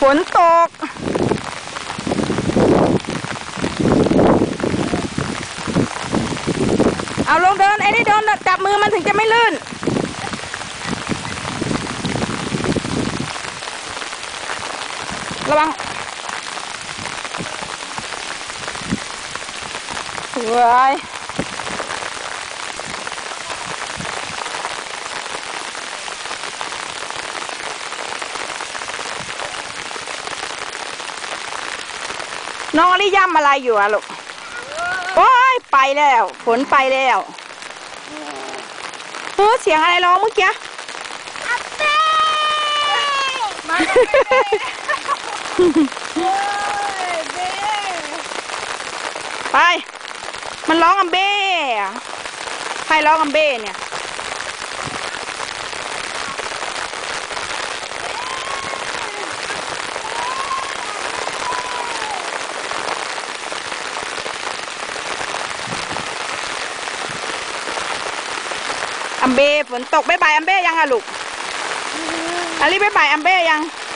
ฝนตก เอาลงเดิน ไอ้นี่เดินจับมือมันถึงจะไม่ลื่น ระวังเว้ย น้องอลิย่ำอะไรอยู่อะลูก โอ้ยไปแล้วฝนไปแล้วเออเสียงอะไรร้องเมื่อกี้อาเป้มาเฮ้ยเบ้ไป มันร้องอัมเบ้อะใครร้องอัมเบ้เนี่ย อัมเบ้ฝนตกบายบายอัมเบ้ยังอะลูกอันนี้บายบายอัมเบ้ยังบ